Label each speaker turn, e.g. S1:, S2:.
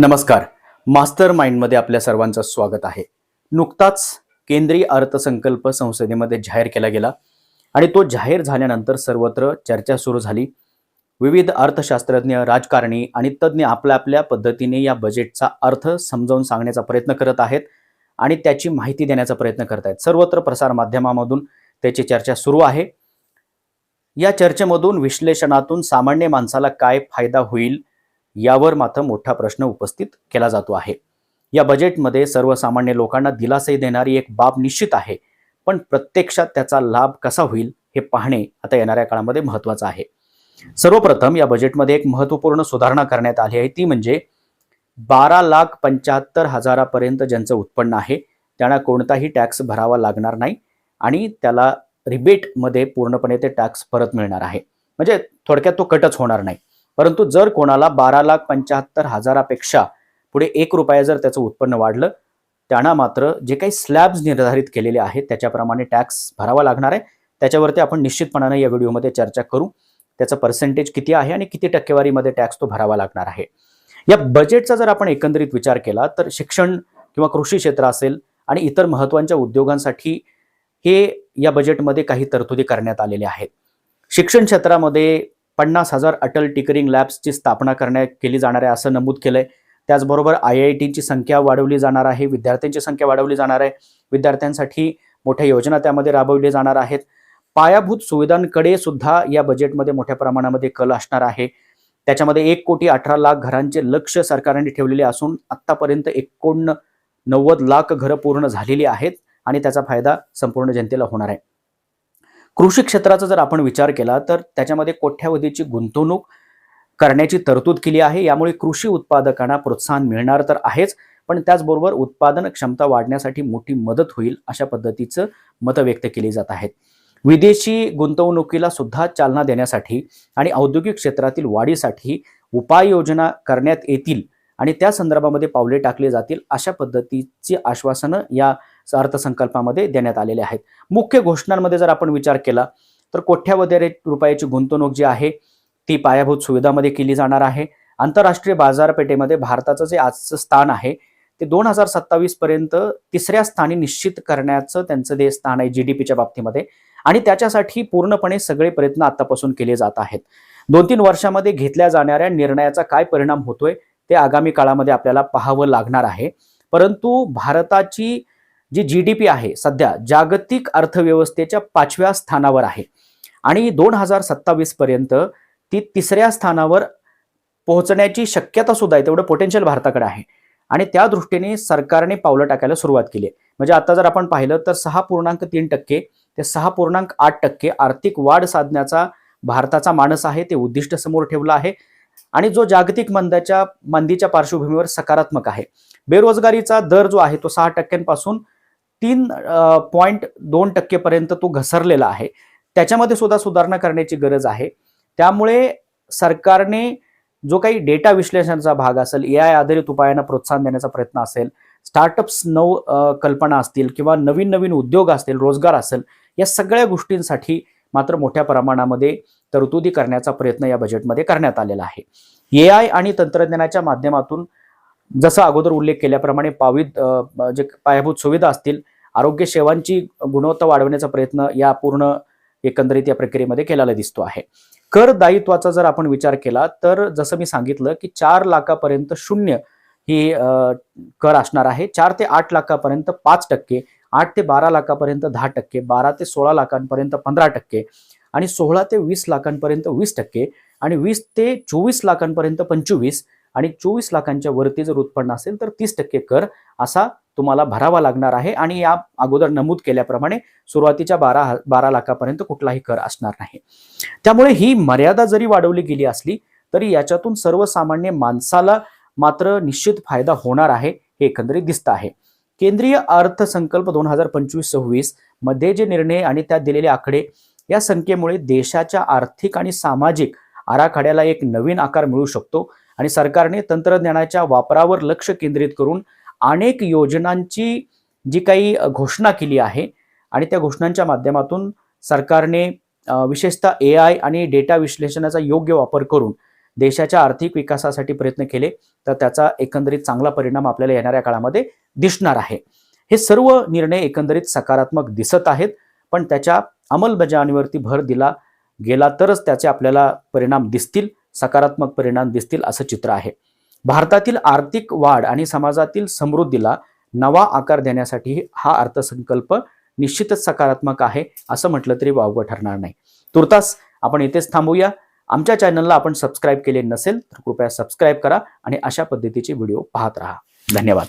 S1: नमस्कार. मास्टर माइंडमध्ये आपल्या सर्वांचं स्वागत आहे. नुकताच केंद्रीय अर्थसंकल्प संसदेमध्ये जाहीर केला गेला आणि तो जाहीर झाल्यानंतर सर्वत्र चर्चा सुरू झाली. विविध अर्थशास्त्रज्ञ राजकारणी आणि तज्ज्ञ आपल्या आपल्या पद्धतीने या बजेटचा अर्थ समजावून सांगण्याचा प्रयत्न करत आहेत आणि त्याची माहिती देण्याचा प्रयत्न करत आहेत. सर्वत्र प्रसारमाध्यमामधून त्याची चर्चा सुरू आहे. या चर्चेमधून विश्लेषणातून सामान्य माणसाला काय फायदा होईल यावर मात्र मोठा प्रश्न उपस्थित केला जातो आहे. या बजेटमध्ये सर्वसामान्य लोकांना दिलासाही देणारी एक बाब निश्चित आहे. पण प्रत्यक्षात त्याचा लाभ कसा होईल हे पाहणे आता येणाऱ्या काळामध्ये महत्त्वाचं आहे. सर्वप्रथम या बजेटमध्ये एक महत्त्वपूर्ण सुधारणा करण्यात आली आहे. ती म्हणजे बारा लाख पंच्याहत्तर हजारापर्यंत ज्यांचं उत्पन्न आहे त्यांना कोणताही टॅक्स भरावा लागणार नाही आणि त्याला रिबेटमध्ये पूर्णपणे ते टॅक्स परत मिळणार आहे. म्हणजे थोडक्यात तो कटच होणार नाही. परंतु जर कोणाला बारा लाख पंच्याहत्तर हजारापेक्षा पुढे एक रुपया जर त्याचं उत्पन्न वाढलं त्यांना मात्र जे काही स्लॅब्स निर्धारित केलेले आहेत त्याच्याप्रमाणे टॅक्स भरावा लागणार आहे. त्याच्यावरती आपण निश्चितपणाने या व्हिडिओमध्ये चर्चा करू. त्याचं पर्सेंटेज किती आहे आणि किती टक्केवारीमध्ये टॅक्स तो भरावा लागणार आहे. या बजेटचा जर आपण एकंदरीत विचार केला तर शिक्षण किंवा कृषी क्षेत्र असेल आणि इतर महत्त्वाच्या उद्योगांसाठी हे या बजेटमध्ये काही तरतुदी करण्यात आलेल्या आहेत. शिक्षण क्षेत्रामध्ये पन्नास हजार अटल टिकरिंग लॅब्सची स्थापना करण्यात केली जाणार आहे असं नमूद केलंय. त्याचबरोबर आय आय टीची संख्या वाढवली जाणार आहे विद्यार्थ्यांची संख्या वाढवली जाणार आहे. विद्यार्थ्यांसाठी मोठ्या योजना त्यामध्ये राबवल्या जाणार आहेत. पायाभूत सुविधांकडे सुद्धा या बजेटमध्ये मोठ्या प्रमाणामध्ये कल असणार आहे. त्याच्यामध्ये एक कोटी अठरा लाख घरांचे लक्ष सरकारने ठेवलेले असून आत्तापर्यंत एकोण नव्वद लाख घरं पूर्ण झालेली आहेत आणि त्याचा फायदा संपूर्ण जनतेला होणार आहे. कृषी क्षेत्राचा जर आपण विचार केला तर त्याच्यामध्ये कोट्यावधीची गुंतवणूक करण्याची तरतूद केली आहे. यामुळे कृषी उत्पादकांना प्रोत्साहन मिळणार तर आहेच पण त्याचबरोबर उत्पादन क्षमता वाढण्यासाठी मोठी मदत होईल अशा पद्धतीचं मतं व्यक्त केली जात आहेत. विदेशी गुंतवणुकीला सुद्धा चालना देण्यासाठी आणि औद्योगिक क्षेत्रातील वाढीसाठी उपाययोजना करण्यात येतील आणि त्या संदर्भामध्ये पावले टाकले जातील अशा पद्धतीची आश्वासनं या अर्थसंकल्पामध्ये देण्यात आलेले आहेत. मुख्य घोषणांमध्ये जर आपण विचार केला तर कोट्यावधी रुपयाची गुंतवणूक जी आहे ती पायाभूत सुविधामध्ये केली जाणार आहे. आंतरराष्ट्रीय बाजारपेठेमध्ये भारताचं जे आजचं स्थान आहे ते दोन हजार सत्तावीस पर्यंत तिसऱ्या स्थानी निश्चित करण्याचं त्यांचं जे स्थान आहे जी डी पीच्या बाबतीमध्ये आणि त्याच्यासाठी पूर्णपणे सगळे प्रयत्न आतापासून केले जात आहेत. दोन तीन वर्षामध्ये घेतल्या जाणाऱ्या निर्णयाचा काय परिणाम होतोय ते आगामी काळामध्ये आपल्याला पाहावं लागणार आहे. परंतु भारताची जी जी डी पी आहे सध्या जागतिक अर्थव्यवस्थेच्या पाचव्या स्थानावर आहे. आणि दोन हजार सत्तावीस पर्यंत ती तिसऱ्या स्थानावर पोहोचण्याची शक्यता सुद्धा आहे तेवढं पोटेन्शियल भारताकडे आहे. आणि त्या दृष्टीने सरकारने पावलं टाकायला सुरुवात केली आहे. म्हणजे आता जर आपण पाहिलं तर सहा पूर्णांक तीन टक्के ते सहा पूर्णांक आठ टक्के आर्थिक वाढ साधण्याचा भारताचा मानस आहे ते उद्दिष्ट समोर ठेवलं आहे. आणि जो जागतिक मंदाच्या मंदीच्या पार्श्वभूमीवर सकारात्मक आहे. बेरोजगारीचा दर जो आहे तो सहा टक्क्यांपासून तीन पॉईंट दोन टक्केपर्यंत तो घसरलेला आहे. त्याच्यामध्ये सुद्धा सुधारणा करण्याची गरज आहे. त्यामुळे सरकारने जो काही डेटा विश्लेषणाचा भाग असेल ए आय आधारित उपायांना प्रोत्साहन देण्याचा प्रयत्न असेल स्टार्टअप्स नव कल्पना असतील किंवा नवीन नवीन उद्योग असतील रोजगार असेल या सगळ्या गोष्टींसाठी मात्र मोठ्या प्रमाणामध्ये तरतुदी करण्याचा प्रयत्न या बजेटमध्ये करण्यात आलेला आहे. ए आय आणि तंत्रज्ञानाच्या माध्यमातून जसं अगोदर उल्लेख केल्याप्रमाणे पावित जे पायाभूत सुविधा असतील आरोग्य सेवांची गुणवत्ता वाढवण्याचा प्रयत्न या पूर्ण एकंदरीत या प्रक्रियेमध्ये केलेला दिसतो आहे. कर दायित्वाचा जर आपण विचार केला तर जसं मी सांगितलं की चार लाखापर्यंत शून्य ही कर असणार आहे. चार ते आठ लाखापर्यंत पाच टक्के आठ ते बारा लाखापर्यंत दहा टक्के बारा ते सोळा लाखांपर्यंत पंधरा टक्के आणि सोळा ते वीस लाखांपर्यंत वीस टक्के आणि वीस ते चोवीस लाखांपर्यंत पंचवीस आणि चोवीस लाखांच्या वरती जर उत्पन्न असेल तर तीस टक्के कर असा तुम्हाला भरावा लागणार आहे. आणि या अगोदर नमूद केल्याप्रमाणे सुरुवातीच्या बारा बारा लाखापर्यंत कुठलाही कर असणार नाही. त्यामुळे ही मर्यादा जरी वाढवली गेली असली तरी याच्यातून सर्वसामान्य माणसाला मात्र निश्चित फायदा होणार आहे हे एकंदरीत दिसतं आहे. केंद्रीय अर्थसंकल्प दोन हजार पंचवीस सव्वीसमध्ये जे निर्णय आणि त्यात दिलेले आकडे या संख्येमुळे देशाच्या आर्थिक आणि सामाजिक आराखड्याला एक नवीन आकार मिळू शकतो आणि सरकारने तंत्रज्ञानाच्या वापरावर लक्ष केंद्रित करून अनेक योजनांची जी काही घोषणा केली आहे आणि त्या घोषणांच्या माध्यमातून सरकारने विशेषतः ए आय आणि डेटा विश्लेषणाचा योग्य वापर करून देशाच्या आर्थिक विकासासाठी प्रयत्न केले तर त्याचा एकंदरीत चांगला परिणाम आपल्याला येणाऱ्या काळामध्ये दिसणार आहे. हे सर्व निर्णय एकंदरीत सकारात्मक दिसत आहेत पण त्याच्या अंमलबजावणीवरती भर दिला गेला तरच त्याचे आपल्याला परिणाम दिसतील सकारात्मक परिणाम दिसतील असं चित्र आहे. भारतातील आर्थिक वाढ आणि समाजातील समृद्धीला नवा आकार देण्यासाठी हा अर्थसंकल्प निश्चितच सकारात्मक आहे असं म्हटलं तरी वावगं ठरणार नाही. तुर्तास आपण इथेच थांबूया. आमच्या चॅनलला आपण सबस्क्राईब केले नसेल तर कृपया सबस्क्राईब करा आणि अशा पद्धतीचे व्हिडिओ पाहत राहा. धन्यवाद.